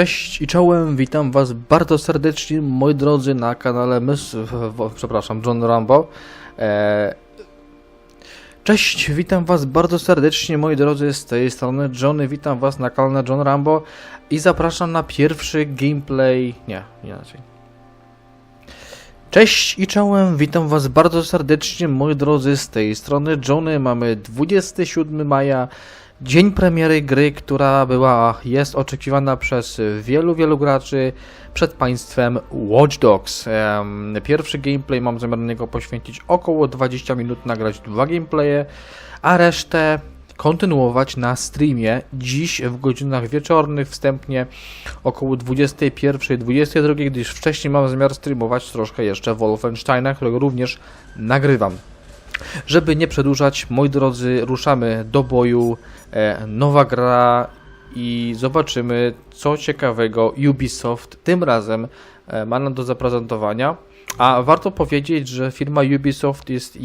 Cześć i czołem, witam was bardzo serdecznie, moi drodzy, na kanale Mys... przepraszam, John Rambo. E... Cześć, witam was bardzo serdecznie, moi drodzy, z tej strony Johnny, witam was na kanale John Rambo i zapraszam na pierwszy gameplay... nie, inaczej. Cześć i czołem, witam was bardzo serdecznie, moi drodzy, z tej strony Johnny, mamy 27 maja, Dzień premiery gry, która była, jest oczekiwana przez wielu, wielu graczy przed państwem Watch Dogs. Pierwszy gameplay mam zamiar niego poświęcić około 20 minut, nagrać dwa gameplaye, a resztę kontynuować na streamie dziś w godzinach wieczornych, wstępnie około 21-22, gdyż wcześniej mam zamiar streamować troszkę jeszcze Wolfensteina, którego również nagrywam. Żeby nie przedłużać, moi drodzy, ruszamy do boju. E, nowa gra i zobaczymy, co ciekawego Ubisoft tym razem e, ma nam do zaprezentowania. A warto powiedzieć, że firma Ubisoft jest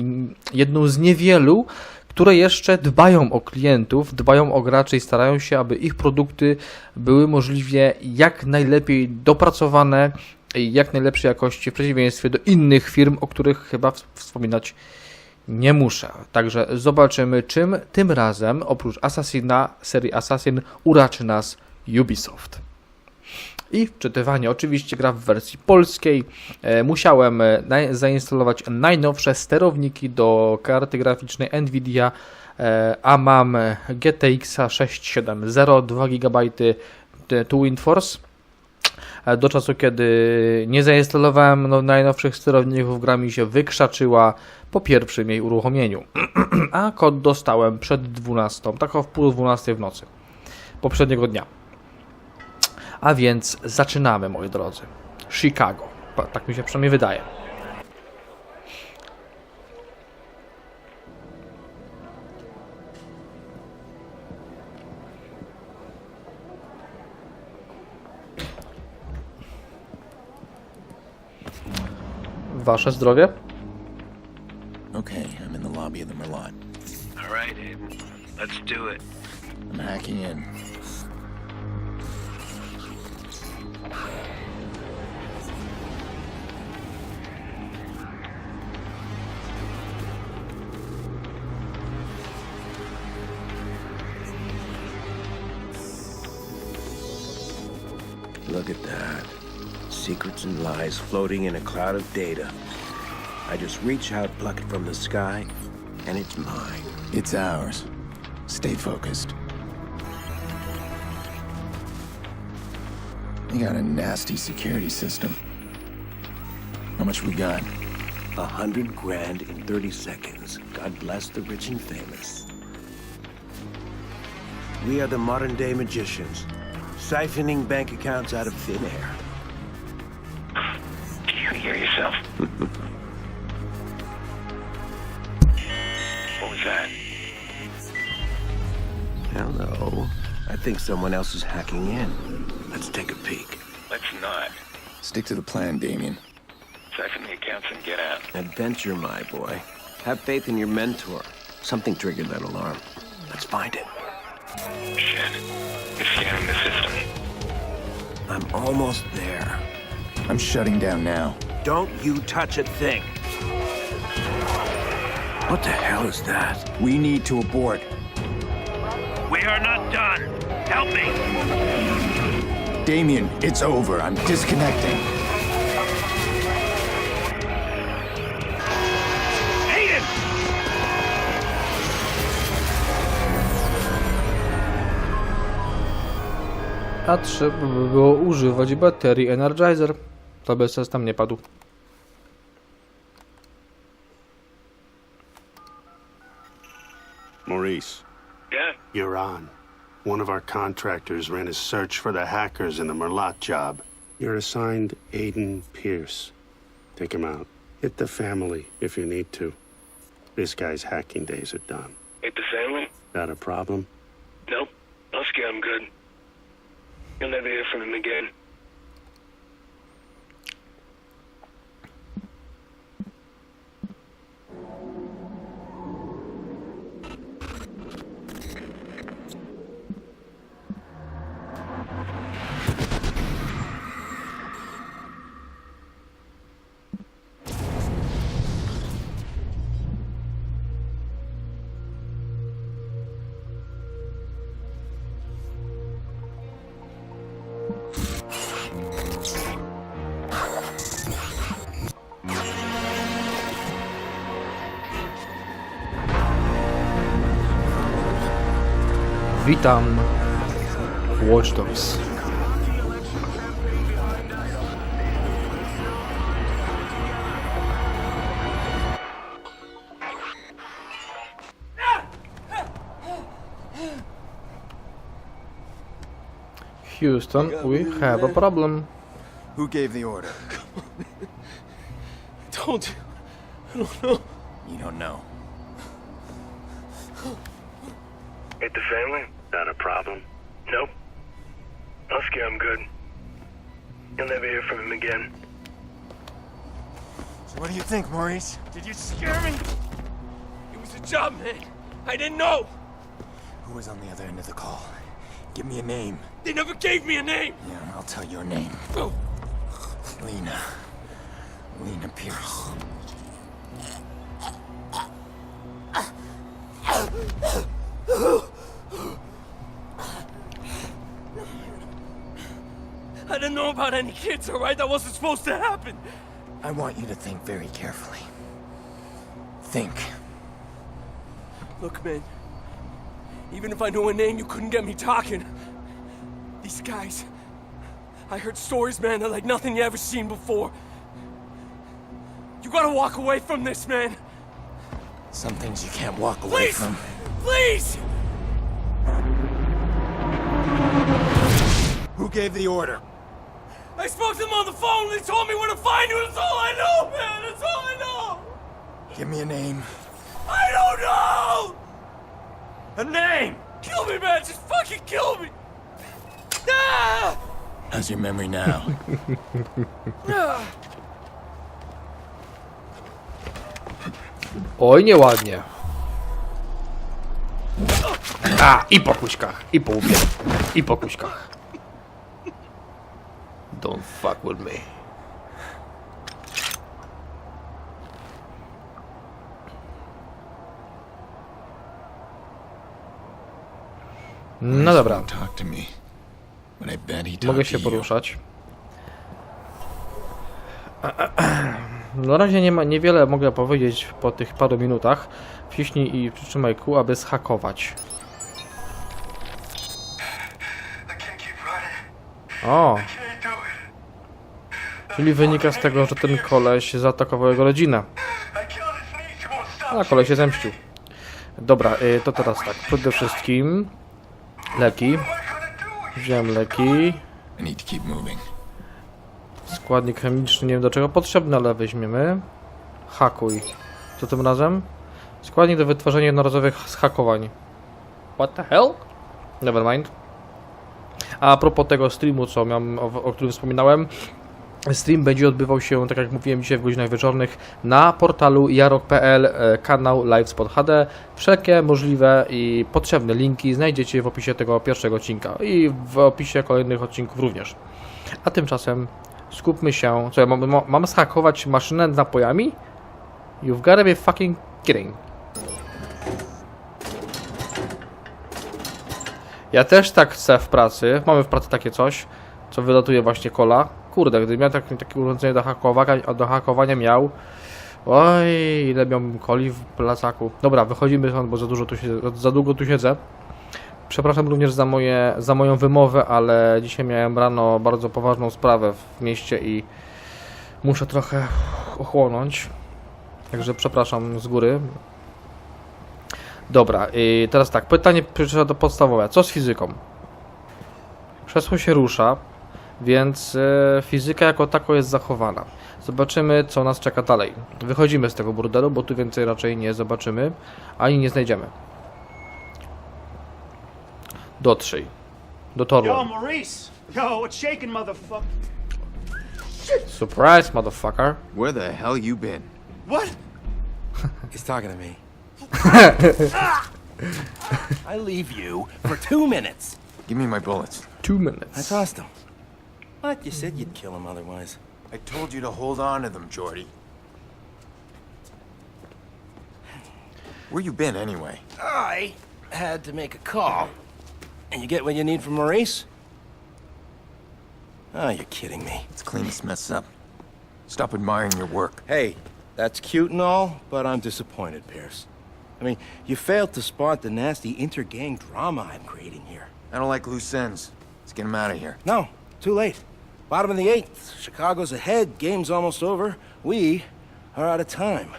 jedną z niewielu, które jeszcze dbają o klientów, dbają o graczy i starają się, aby ich produkty były możliwie jak najlepiej dopracowane jak najlepszej jakości, w przeciwieństwie do innych firm, o których chyba wspominać muszę. Także zobaczymy, czym tym razem, oprócz Assassina, serii Assassin, uraczy nas Ubisoft. I wczytywanie. Oczywiście gra w wersji polskiej. E, musiałem e, zainstalować najnowsze sterowniki do karty graficznej Nvidia, e, a mam GTX 670, 2 GB Twin Force. E, Do czasu, kiedy nie zainstalowałem no, najnowszych sterowników, gra mi się wykrzaczyła po pierwszym jej uruchomieniu. A kod dostałem przed 12, tak o wpół 12 w nocy. Poprzedniego dnia. A więc zaczynamy, moi drodzy. Chicago. Tak mi się przynajmniej wydaje. Wasze zdrowie? Okay, I'm in the lobby of the Merlot. All right, Abe. Let's do it. I'm hacking in. Secrets and lies floating in a cloud of data. I just reach out, pluck it from the sky, and it's mine. It's ours. Stay focused. You got a nasty security system. How much we got? A hundred grand in 30 seconds. God bless the rich and famous. We are the modern day magicians, siphoning bank accounts out of thin air. Can you hear yourself? what was that? Hello. I think someone else is hacking in. Let's take a peek. Let's not. Stick to the plan, Damien. Siphon the accounts and get out. Adventure, my boy. Have faith in your mentor. Something triggered that alarm. Let's find it. Shit. It's scanning the system. I'm almost there. I'm shutting down now. Don't you touch a thing. What the hell is that? We need to abort. We are not done. Help me. Damien, it's over. I'm disconnecting. A trzeba by było używać baterii Energizer. To by system nie padł. Maurice, Yeah? you're on. One of our contractors ran a search for the hackers in the Merlot job. You're assigned Aiden Pierce. Take him out. Hit the family if you need to. This guy's hacking days are done. Hit the family? Not a problem? Nope. I'll scare him good. You'll never hear from him again. Witam w Watch Dogs. Houston, we have a problem. Who gave the order? Don't. You don't know. Hit the family? Not a problem. Nope. Husky, I'm good. You'll never hear from him again. So what do you think, Maurice? Did you scare me? It was a job, man. I didn't know. Who was on the other end of the call? Give me a name. They never gave me a name. Yeah, I'll tell you your name. Oh, Lena. Lena Pierce. didn't know about any kids, all right? That wasn't supposed to happen. I want you to think very carefully. Think. Look, man. Even if I knew a name, you couldn't get me talking. These guys. I heard stories, man, that like nothing you ever seen before. You gotta walk away from this, man. Some things you can't walk away Please! from. Please! Who gave the order? I spoke to them on the phone. They told me where to find you. That's all I know, man. That's all I know. Give me a name. I don't know. A name! Kill me, man. Just fucking kill me. Ah! How's your memory now? Ah! Oj, nieładnie. A, i po kuśkach, i po łbie, i po kuśkach. Don't fuck with me. No dobra, Talk to me. But I bet he talked mogę się poruszać. Na razie nie ma, niewiele mogę powiedzieć po tych paru minutach. Wciśnij i przytrzymaj kół, aby zhakować. O! Czyli wynika z tego, że ten koleś zaatakował jego rodzinę. A koleś się zemścił. Dobra, y, to teraz tak. Przede wszystkim leki. Wziąłem leki. Składnik chemiczny, nie wiem do czego potrzebny, ale weźmiemy. Hakuj. Co tym razem? Składnik do wytwarzania jednorazowych zhakowań. What the hell? Nevermind. A a propos tego streamu, co miałem, o, o którym wspominałem. Stream będzie odbywał się, tak jak mówiłem dzisiaj w godzinach wieczornych, na portalu jarok.pl, e, kanał LiveSpot HD. Wszelkie możliwe i potrzebne linki znajdziecie w opisie tego pierwszego odcinka i w opisie kolejnych odcinków również. A tymczasem skupmy się. Co ja mam, mam, zhakować maszynę z napojami? You've gotta be fucking kidding. Ja też tak chcę w pracy. Mamy w pracy takie coś, co wylatuje właśnie kola. Kurde, gdybym miał takie, takie urządzenie do hakowania, do hakowania miał. Oj, ile miałbym coli w plecaku. Dobra, wychodzimy stąd, bo za dużo tu się, za długo tu siedzę. Przepraszam również za, moje, za moją wymowę, ale dzisiaj miałem rano bardzo poważną sprawę w mieście i muszę trochę ochłonąć. Także przepraszam z góry. Dobra, i teraz tak, pytanie przyszedł do podstawowe. Co z fizyką? Krzesło się rusza, więc e, fizyka jako tako jest zachowana. Zobaczymy, co nas czeka dalej. Wychodzimy z tego burdelu, bo tu więcej raczej nie zobaczymy, ani nie znajdziemy. Dotrzyj. Do toru. Yo, Maurice! Yo, what's shaking, motherfucker? Surprise, motherfucker. Where the hell you been? What? He's talking to me. I leave you for two minutes. Give me my bullets. Two I minutes. tossed him. What? You said you'd kill him otherwise. I told you to hold on to them, Jordy. Where you been anyway? I had to make a call. And you get what you need from Maurice? Oh, you're kidding me. Let's clean this mess up. Stop admiring your work. Hey, that's cute and all, but I'm disappointed, Pierce. I mean, you failed to spot the nasty inter-gang drama I'm creating here. I don't like loose ends. Let's get him out of here. No, too late. Bottom of the eighth. Chicago's ahead. Game's almost over. We are out of time.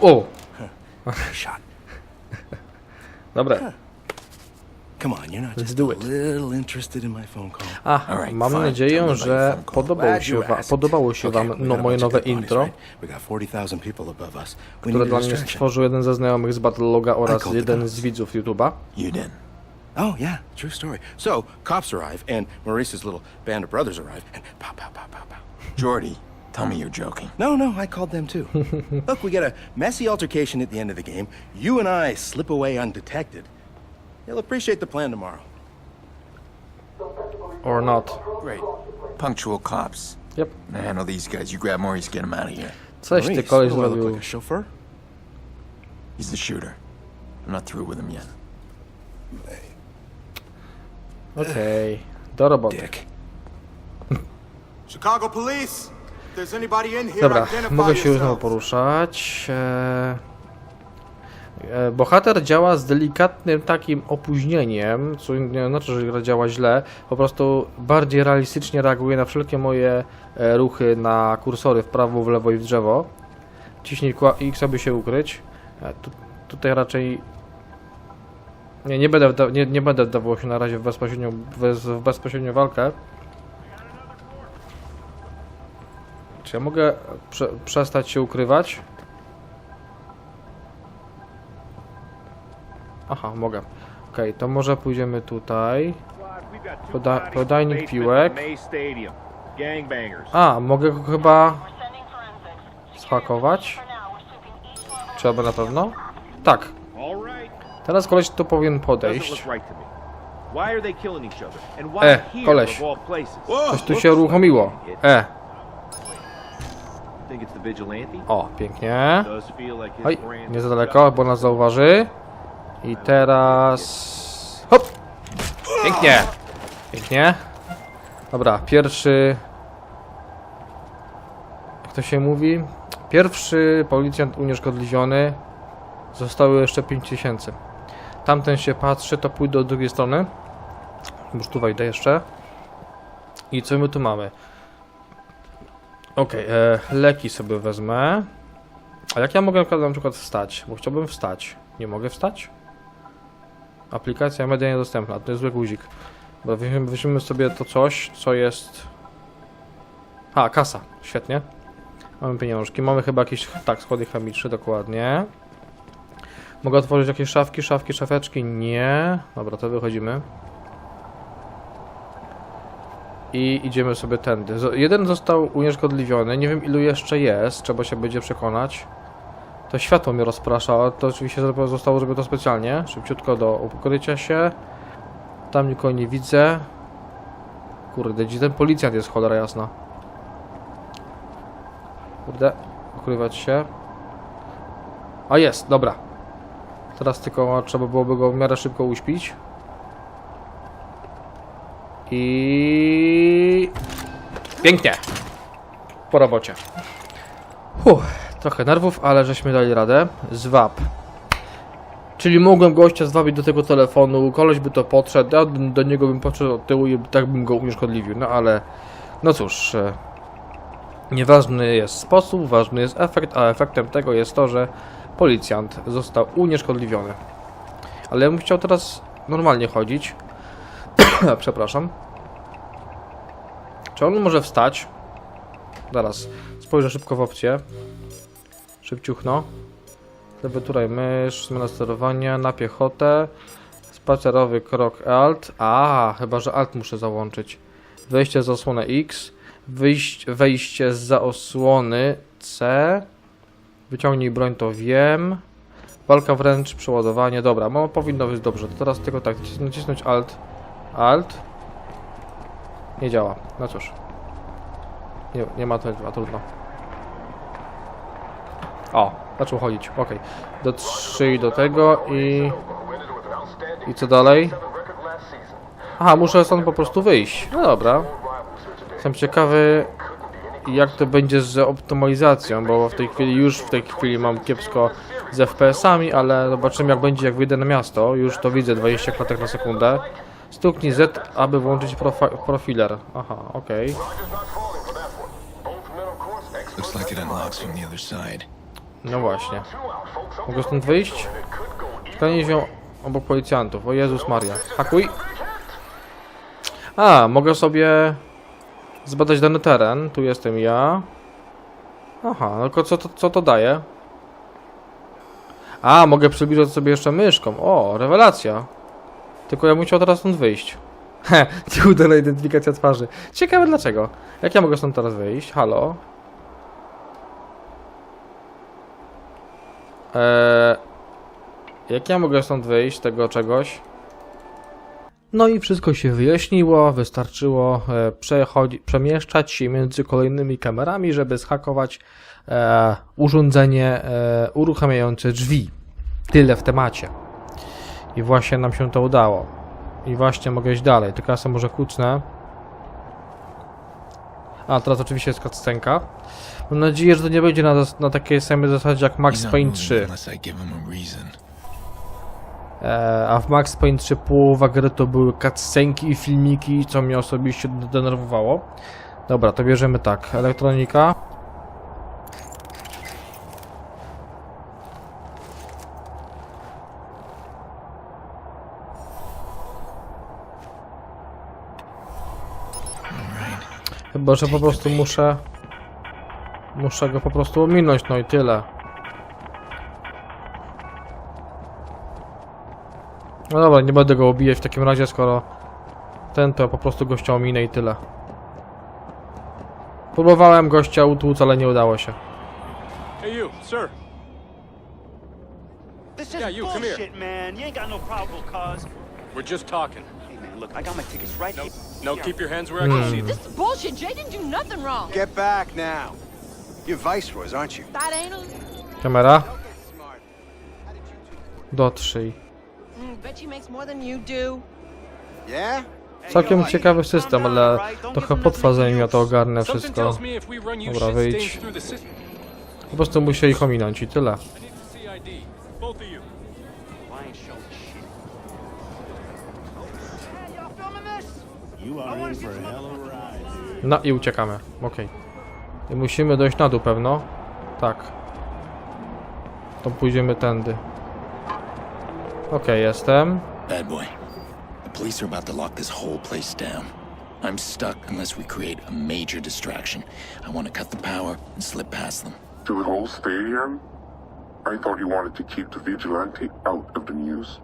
O! Shot. Dobra. Come on, you're not just a it. little interested in my phone call. A, Alright, mam nadzieję, że Glad się, wa- podobało się wam no, moje nowe intro, right? We got 40,000 people above us. We które dla mnie stworzył jeden ze znajomych z Battleloga oraz jeden z widzów YouTube'a. You did. Oh, yeah, true story. So, cops arrive, and Maurice's little band of brothers arrive, and pow, pow, pow, pow, pow. Jordy, tell me you're joking. No, no, I called them too. Look, we get a messy altercation at the end of the game. You and I slip away undetected. You'll appreciate the plan tomorrow. Or not. Great. Punctual cops. Yep. I Handle these guys. You grab Maurice, get him out of here. Coś ty Maurice, koleś what do I look zrobił. like a chauffeur? He's the shooter. I'm not through with him yet. Okej, do roboty. Chicago police! If there's anybody in here, Dobra, identify mogę się już znowu poruszać. E, e, Bohater działa z delikatnym takim opóźnieniem, co nie znaczy, że gra działa źle, po prostu bardziej realistycznie reaguje na wszelkie moje e, ruchy na kursory w prawo, w lewo i w drzewo. Ciśnij kła- X, aby się ukryć. E, Tu, tutaj raczej nie, nie będę, nie, nie będę wdawał się na razie w bezpośrednią, w, bezpośrednią walkę. Czy ja mogę prze, przestać się ukrywać? Aha, mogę. Okej, to może pójdziemy tutaj. Poda podajnik piłek. A, mogę go chyba zhakować? Trzeba na pewno? Tak. Teraz koleś tu powinien podejść. E, koleś. Coś tu się uruchomiło. E, o, pięknie. Oj, nie za daleko, bo nas zauważy. I teraz... Hop! Pięknie! Pięknie. Dobra, pierwszy... Jak to się mówi? Pierwszy policjant unieszkodliwiony. Zostało jeszcze 5000. Tamten się patrzy, to pójdę do drugiej strony. Już tu wejdę jeszcze. I co my tu mamy? Okej, e, leki sobie wezmę. A jak ja mogę na przykład- wstać? Bo chciałbym wstać. Nie mogę wstać? Aplikacja media niedostępna. To jest zły guzik. Bo sobie to coś, co jest... A, kasa. Świetnie. Mamy pieniążki. Mamy chyba jakieś... Tak, składy chemiczne, dokładnie. Mogę otworzyć jakieś szafki, szafki, szafeczki? Nie. Dobra, to wychodzimy. I idziemy sobie tędy. Jeden został unieszkodliwiony, nie wiem ilu jeszcze jest, trzeba się będzie przekonać. To światło mnie rozprasza, ale to oczywiście zostało zrobione to specjalnie. Szybciutko do ukrycia się. Tam nikogo nie widzę. Kurde, gdzie ten policjant jest, cholera jasna. Kurde, ukrywać się. A jest, dobra. Teraz tylko trzeba byłoby go w miarę szybko uśpić. I pięknie. Po robocie. Huh, trochę nerwów, ale żeśmy dali radę. Zwab. Czyli mogłem gościa zwabić do tego telefonu, koleś by to podszedł, ja do niego bym podszedł od tyłu i tak bym go unieszkodliwił. No ale, no cóż, e, nieważny jest sposób, ważny jest efekt, a efektem tego jest to, że policjant został unieszkodliwiony. Ale ja bym chciał teraz normalnie chodzić. Przepraszam. Czy on może wstać? Zaraz. Spojrzę szybko w opcję. Szybciuchno. Klawiatura i mysz, zmiana sterowania na piechotę. Spacerowy krok Alt. A, chyba że Alt muszę załączyć. Wejście z osłony X. Wyjść, wejście z osłony C. Wyciągnij broń, to wiem. Walka wręcz, przeładowanie. Dobra, no, powinno być dobrze. To teraz tylko tak, nacisnąć Alt. Alt. Nie działa. No cóż. Nie, nie ma to, a trudno. O, zaczął chodzić. Ok. Do 3 do tego i... I co dalej? Aha, muszę stąd po prostu wyjść. No dobra. Jestem ciekawy jak to będzie z optymalizacją, bo w tej chwili już w tej chwili mam kiepsko z FPS-ami, ale zobaczymy jak będzie, jak wyjdę na miasto. Już to widzę, 20 klatek na sekundę. Stuknij Z, aby włączyć profi profiler. Aha, okej. Side. No właśnie. Mogę stąd wyjść? Szukanie się obok policjantów. O Jezus Maria. Hakuj. A, mogę sobie zbadać dany teren. Tu jestem ja. Aha, no tylko co to, co to daje? A, mogę przybliżyć sobie jeszcze myszką. O, rewelacja. Tylko ja musiał teraz stąd wyjść. He, nieudana identyfikacja twarzy. Ciekawe dlaczego. Jak ja mogę stąd teraz wyjść? Halo? Eee, jak ja mogę stąd wyjść, tego czegoś? No i wszystko się wyjaśniło, wystarczyło e, przemieszczać się między kolejnymi kamerami, żeby zhakować e, urządzenie e, uruchamiające drzwi. Tyle w temacie. I właśnie nam się to udało. I właśnie mogę iść dalej, tylko ja sobie może kucnę. A, teraz oczywiście jest cutscenka. Mam nadzieję, że to nie będzie na, na takiej samej zasadzie jak Max Payne moving 3. Unless I give him E, a w Max Payne 3 połowa gry to były cutscenki i filmiki, co mnie osobiście denerwowało. Dobra, to bierzemy tak. Elektronika. Chyba, że po prostu muszę... Muszę go po prostu ominąć, no i tyle. No dobra, nie będę go obijać w takim razie, skoro ten to po prostu gościa ominę i tyle. Próbowałem gościa utłuc, ale nie udało się. Hey, you, sir. This Yeah, is you, come here. bullshit, man. You ain't got no probable cause. We're just talking. Hey, man, look, I got my tickets right here. No, keep your hands where I can see them. This is bullshit. Jay didn't do nothing wrong. Get back now. You're viceroys, aren't you? That ain't. Kamera. Smart. Dotrzyj. Całkiem ciekawy system, ale trochę potrwa zanim ja to ogarnę wszystko. Dobra, wyjdź. Po prostu muszę ich ominąć i tyle. No i uciekamy. Okej. I musimy dojść na dół pewno. Tak. To pójdziemy tędy. Okej, jestem. Bad boy. The police are about to lock this whole place down. I'm stuck unless we create a major distraction. I want to cut the power and slip past them. To the whole stadium? I thought you wanted to keep the vigilante out of the news.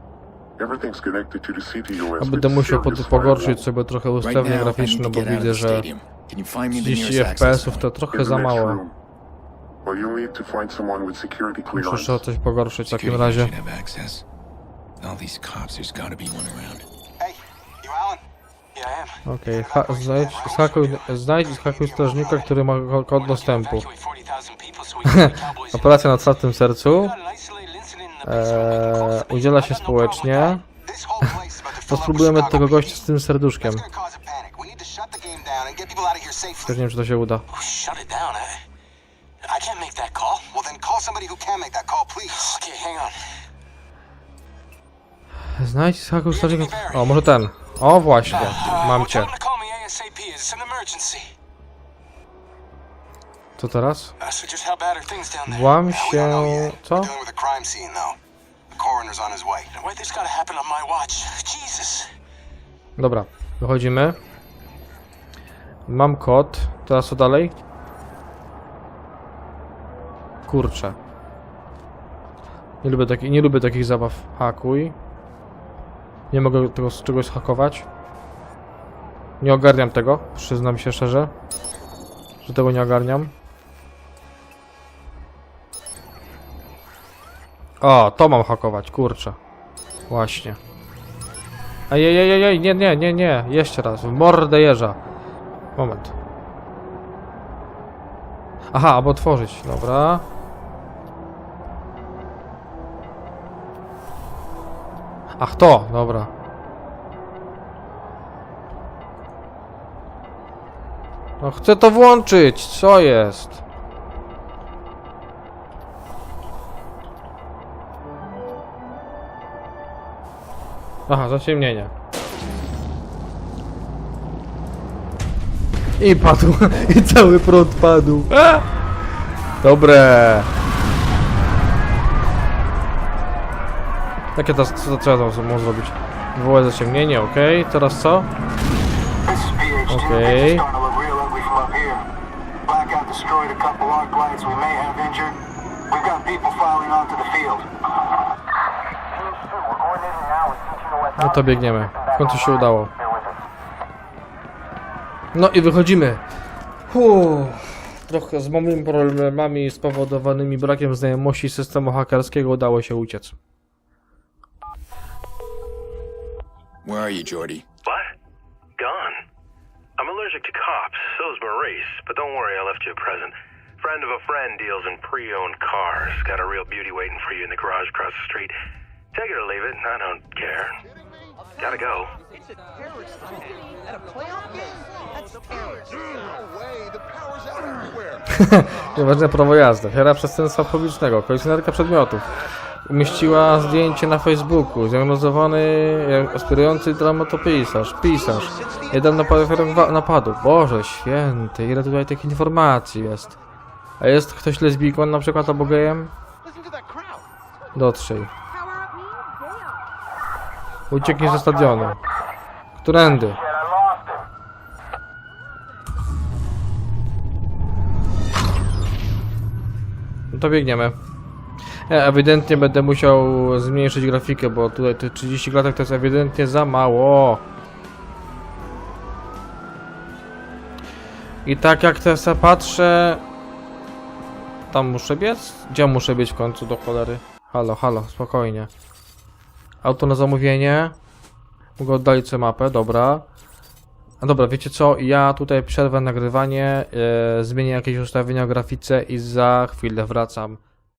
Everything's connected to the CTOS. Będę musiał pogorszyć sobie trochę I graficzne, bo widzę, że stadium. Can you find me the 30 nearest access FPS-ów to trochę za mało. room. Well, you'll need to find someone with security Muszę coś pogorszyć w takim razie. All these cops, there's gotta be one around. Hey, you Alan? Yeah, I am. Okej, ha- znajdź, zhakuj, znajdź i zhakuj strażnika, który ma ko- kod dostępu. Operacja na otwartym sercu. Eee, udziela się społecznie. To spróbujemy tego gościa z tym serduszkiem. Też nie wiem, czy to się uda. Shut it down. I, I can't make that call. Well, then call somebody who can make that call, please. Okay, hang on. Znajdź i zhakuj strażnika. O, może ten. O, właśnie. Mam cię. Co teraz? Uh? Włam się... Co? Dobra, wychodzimy. Mam kod. Teraz co dalej? Kurczę. Nie lubię, taki, nie lubię takich zabaw. Hakuj. Nie mogę tego z czegoś hakować. Nie ogarniam tego. Przyznam się szczerze. Że tego nie ogarniam. O, to mam hakować, kurczę. Właśnie. Ej, ej, ej, ej, nie, nie, nie, nie. Jeszcze raz. W mordę jeża. Moment. Aha, albo otworzyć. Dobra. Ach to, dobra. No chcę to włączyć, co jest? Aha, zaciemnienie. I padł, i cały prąd padł. E? Dobre. Jakie teraz, co trzeba tam może zrobić? Wywołać zaciemnienie, ok. Teraz co? Field. No to biegniemy. W końcu się udało. No i wychodzimy. Uff. Trochę z małymi problemami spowodowanymi brakiem znajomości systemu hakerskiego udało się uciec. Where are you, Jordy? What? Gone. I'm allergic to cops. So's Maurice. But don't worry, I left you a present. Friend of a friend deals in pre-owned cars. Got a real beauty waiting for you in the garage across the street. Take it or leave it. I don't care. Gotta go. At a playoff game? That's terrorist. Nieważne prawo jazdy. Ofiara przestępstwa publicznego. Kolekcjonerka przedmiotów. Umieściła zdjęcie na Facebooku. Zdiagnozowany aspirujący dramatopisarz. Pisarz. Jeden napad- napadu. Boże święty, ile tutaj tych informacji jest. A jest ktoś lesbijką na przykład albo gejem? Dotrzyj. Ucieknie ze stadionu. Którędy? No to biegniemy. Ja ewidentnie będę musiał zmniejszyć grafikę, bo tutaj te 30 klatek to jest ewidentnie za mało. I tak jak teraz patrzę... Tam muszę biec? Gdzie muszę być w końcu do cholery? Halo, halo, spokojnie. Auto na zamówienie. Mogę oddalić sobie mapę, dobra. A dobra, wiecie co? Ja tutaj przerwę nagrywanie, e, zmienię jakieś ustawienia w grafice i za chwilę wracam.